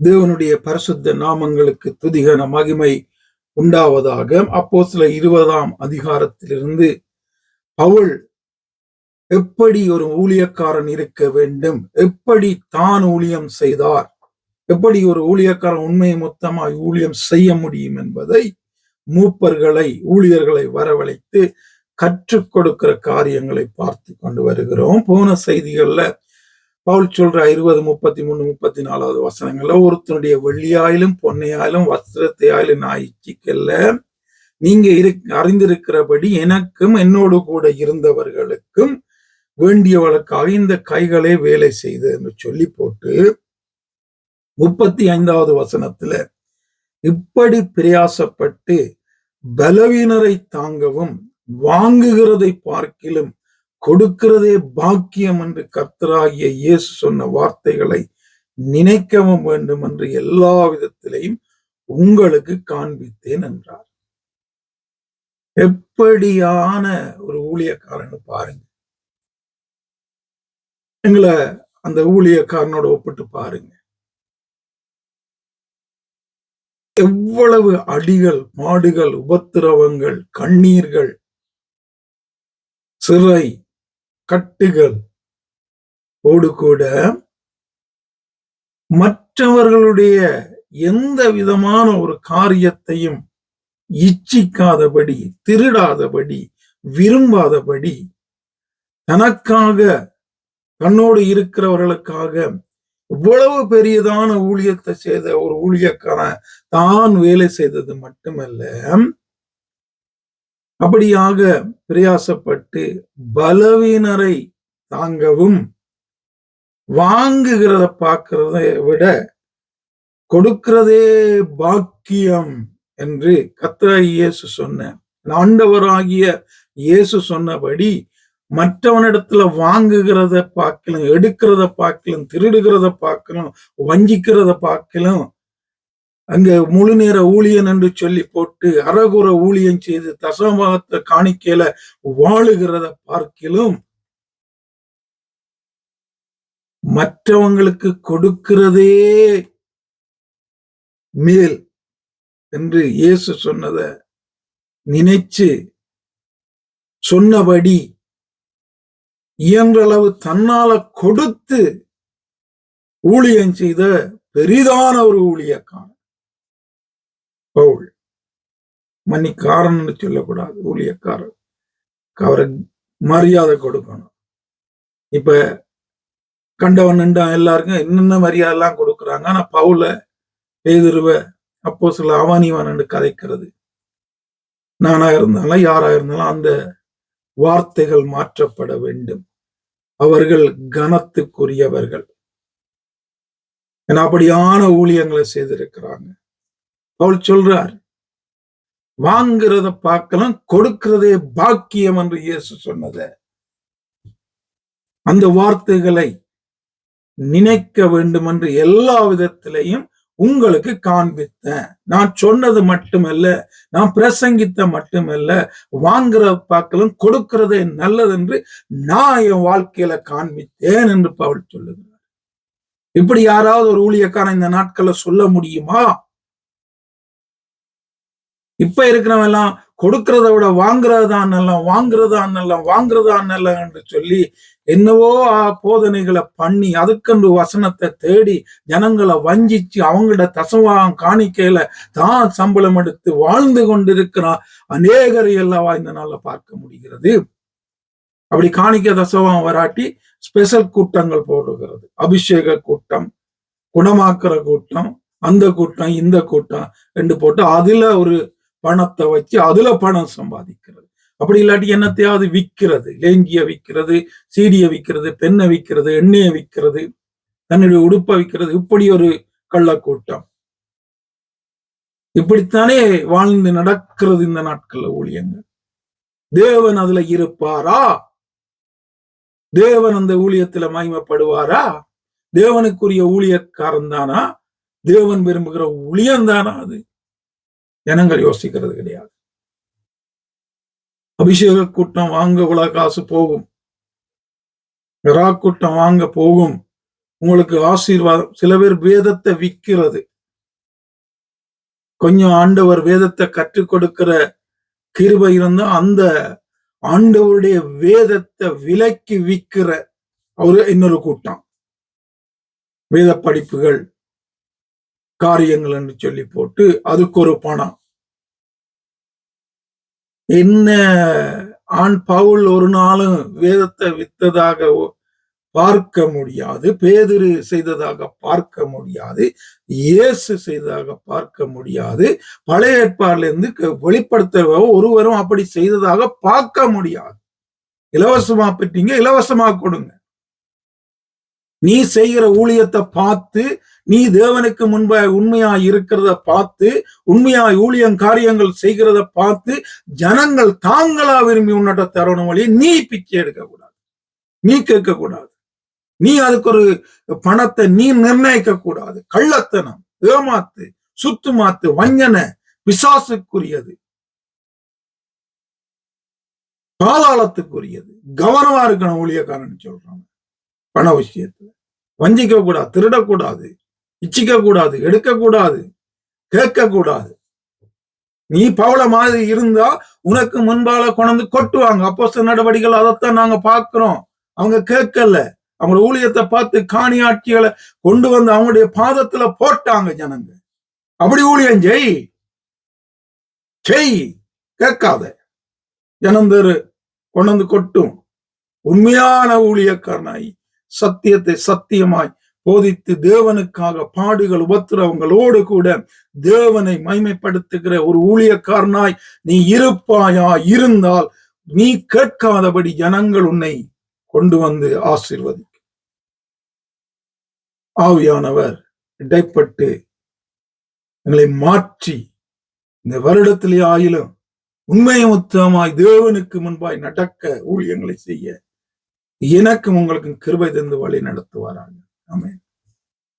தேவனுடைய பரிசுத்த நாமங்களுக்கு துதிகன மகிமை உண்டாவதாக அப்போ சில இருபதாம் அதிகாரத்திலிருந்து பவுல் எப்படி ஒரு ஊழியக்காரன் இருக்க வேண்டும்? எப்படி தான் ஊழியம் செய்தார்? எப்படி ஒரு ஊழியக்காரன் உண்மை மொத்தமாய் ஊழியம் செய்ய முடியும் என்பதை மூப்பர்களை ஊழியர்களை வரவழைத்து கற்றுக் கொடுக்கிற காரியங்களை பார்த்து கொண்டு வருகிறோம். போன செய்திகள்ல பவுல் சொல்ற இருபது முப்பத்தி மூணு முப்பத்தி நாலாவது வசனங்கள்ல ஒருத்தனுடைய வெள்ளியாயிலும் பொன்னையாயிலும் வஸ்திரத்தையாயிலும் நான் இச்சிக்கல்ல நீங்க இரு அறிந்திருக்கிறபடி எனக்கும் என்னோடு கூட இருந்தவர்களுக்கும் வேண்டியவளுக்காக இந்த கைகளே வேலை செய்து என்று சொல்லி போட்டு முப்பத்தி ஐந்தாவது வசனத்துல இப்படி பிரயாசப்பட்டு பலவீனரை தாங்கவும் வாங்குகிறதை பார்க்கிலும் கொடுக்கிறதே பாக்கியம் என்று கர்த்தராகிய இயேசு சொன்ன வார்த்தைகளை நினைக்கவும் வேண்டும் என்று எல்லா விதத்திலையும் உங்களுக்கு காண்பித்தேன் என்றார். எப்படியான ஒரு ஊழியக்காரன் பாருங்க. எங்களை அந்த ஊழியக்காரனோட ஒப்பிட்டு பாருங்க. எவ்வளவு அடிகள் மாடுகள் உபத்திரவங்கள் கண்ணீர்கள் சிறை கட்டுகள். ஓடு கூட மற்றவர்களுடைய எந்த விதமான ஒரு காரியத்தையும் இச்சிக்காதபடி திருடாதபடி விரும்பாதபடி தனக்காக தன்னோடு இருக்கிறவர்களுக்காக இவ்வளவு பெரியதான ஊழியத்தை செய்த ஒரு ஊழியக்காரன் தான் வேலை செய்தது மட்டுமல்ல அப்படியாக பிரயாசப்பட்டு பலவீனரை தாங்கவும் வாங்குகிறத பார்க்கிறத விட கொடுக்கிறதே பாக்கியம் என்று கத்திர இயேசு சொன்ன ஆண்டவராகிய இயேசு சொன்னபடி மற்றவனிடத்துல வாங்குகிறத பார்க்கலாம் எடுக்கிறத பார்க்கலாம் திருடுகிறத பார்க்கலாம் வஞ்சிக்கிறத பார்க்கலாம் அங்க முழு நேர ஊழியன் என்று சொல்லி போட்டு அறகுற ஊழியம் செய்து தசமாகத்தை காணிக்கையில வாழுகிறத பார்க்கிலும் மற்றவங்களுக்கு கொடுக்கிறதே மேல் என்று இயேசு சொன்னத நினைச்சு சொன்னபடி இயன்றளவு தன்னால கொடுத்து ஊழியம் செய்த பெரிதான ஒரு ஊழியக்கான பவுல். மன்னிக்காரன்னு சொல்லக்கூடாது ஊழியக்காரர். அவரை மரியாதை கொடுக்கணும். இப்ப கண்டவன் நின்றான் எல்லாருக்கும் என்னென்ன மரியாதை எல்லாம் கொடுக்குறாங்க? ஆனா பவுல பேதிருவ அப்போ சில இவன் கதைக்கிறது. நானா இருந்தாலும் யாரா இருந்தாலும் அந்த வார்த்தைகள் மாற்றப்பட வேண்டும். அவர்கள் கனத்துக்குரியவர்கள். அப்படியான ஊழியங்களை செய்திருக்கிறாங்க. அவள் சொல்றார் வாங்குறத பார்க்கலாம் கொடுக்கிறதே பாக்கியம் என்று இயேசு சொன்னத. அந்த வார்த்தைகளை நினைக்க வேண்டும் என்று எல்லா விதத்திலையும் உங்களுக்கு காண்பித்தேன். நான் சொன்னது மட்டுமல்ல நான் பிரசங்கித்த மட்டுமல்ல வாங்குற பார்க்கலும் கொடுக்கிறதே நல்லது என்று நான் என் வாழ்க்கையில காண்பித்தேன் என்று பவுல் சொல்லுகிறார். இப்படி யாராவது ஒரு ஊழியக்காரன் இந்த நாட்களை சொல்ல முடியுமா? இப்ப இருக்கிறவன் எல்லாம் கொடுக்கறத விட வாங்குறதான் நல்லா வாங்குறதான் நல்லா வாங்குறதான் நல்லா என்று சொல்லி என்னவோ போதனைகளை பண்ணி அதுக்கென்று வசனத்தை தேடி ஜனங்களை வஞ்சிச்சு அவங்களோட தசவாகம் காணிக்கையில தான் சம்பளம் எடுத்து வாழ்ந்து கொண்டிருக்கிறான். அநேகரை எல்லாம் இந்த நாள்ல பார்க்க முடிகிறது. அப்படி காணிக்க தசவாகம் வராட்டி ஸ்பெஷல் கூட்டங்கள் போடுகிறது. அபிஷேக கூட்டம் குணமாக்குற கூட்டம் அந்த கூட்டம் இந்த கூட்டம் ரெண்டு போட்டு அதுல ஒரு பணத்தை வச்சு அதுல பணம் சம்பாதிக்கிறது. அப்படி இல்லாட்டி என்னத்தையாவது விற்கிறது லேங்கிய விற்கிறது சீடிய விற்கிறது பெண்ணை விற்கிறது எண்ணெயை விற்கிறது தன்னுடைய உடுப்பை விற்கிறது இப்படி ஒரு கள்ளக்கூட்டம். இப்படித்தானே வாழ்ந்து நடக்கிறது இந்த நாட்கள்ல ஊழியங்கள். தேவன் அதுல இருப்பாரா? தேவன் அந்த ஊழியத்துல மகிமைப்படுவாரா? தேவனுக்குரிய ஊழியக்காரன் தானா தேவன் விரும்புகிற ஊழியம் தானா அது? ஜனங்கள் யோசிக்கிறது கிடையாது. அபிஷேக கூட்டம் வாங்க உலக காசு போகும். கூட்டம் வாங்க போகும். உங்களுக்கு ஆசீர்வாதம் சில பேர் வேதத்தை விற்கிறது. கொஞ்சம் ஆண்டவர் வேதத்தை கற்றுக் கொடுக்கிற கிருபை இருந்தா அந்த ஆண்டவருடைய வேதத்தை விலைக்கு விற்கிற ஒரு இன்னொரு கூட்டம். வேத படிப்புகள் காரியங்கள் என்று சொல்லி போட்டு அதுக்கு ஒரு பணம். என்ன? ஆண் பவுல் ஒரு நாளும் வேதத்தை வித்ததாக பார்க்க முடியாது. பேதிரு செய்ததாக பார்க்க முடியாது. இயேசு செய்ததாக பார்க்க முடியாது. பழைய ஏற்பாடுல இருந்து வெளிப்படுத்த ஒருவரும் அப்படி செய்ததாக பார்க்க முடியாது. இலவசமா பெற்றீங்க இலவசமா கொடுங்க. நீ செய்கிற ஊழியத்தை பார்த்து நீ தேவனுக்கு முன்பாய் உண்மையாய் இருக்கிறத பார்த்து உண்மையாய் ஊழியம் காரியங்கள் செய்கிறத பார்த்து ஜனங்கள் தாங்களா விரும்பி உன்னட்ட தரணும் வழி நீ பிச்சை எடுக்க கூடாது நீ கேட்க கூடாது நீ அதுக்கு ஒரு பணத்தை நீ நிர்ணயிக்க கூடாது கள்ளத்தனம் ஏமாத்து சுத்து மாத்து வஞ்சனை பிசாசுக்குரியது. பாதாளத்துக்குரியது. கவனமா இருக்கணும் ஊழியக்காரன் சொல்றாங்க பண விஷயத்துல. வஞ்சிக்க கூடாது திருடக்கூடாது. இச்சிக்க கூடாது எடுக்கக்கூடாது கேட்க கூடாது நீ பவள மாதிரி இருந்தா உனக்கு முன்பால கொண்டு கொட்டுவாங்க. அப்போஸ்தல நடவடிக்கைகள் அதைத்தான் நாங்க பார்க்கிறோம். அவங்க கேட்கல. அவங்க ஊழியத்தை பார்த்து காணி ஆட்சிகளை கொண்டு வந்து அவங்களுடைய பாதத்துல போட்டாங்க ஜனங்க அப்படி ஊழியம் ஜெய் செய். கேட்காத. ஜனந்தரு கொண்டு வந்து கொட்டும். உண்மையான ஊழியக்காரனாய் சத்தியத்தை சத்தியமாய் போதித்து தேவனுக்காக பாடுகள் உபத்திரவங்களோடு கூட தேவனை மைமைப்படுத்துகிற ஒரு ஊழியக்காரனாய் நீ இருப்பாயா? இருந்தால் நீ கேட்காதபடி ஜனங்கள் உன்னை கொண்டு வந்து ஆசீர்வதி ஆவியானவர் இடைப்பட்டு எங்களை மாற்றி இந்த வருடத்திலே ஆயிலும் உண்மையும் உத்தமாய் தேவனுக்கு முன்பாய் நடக்க ஊழியங்களை செய்ய எனக்கும் உங்களுக்கும் கிருபை தந்து வழி நடத்துவாராங்க Amen.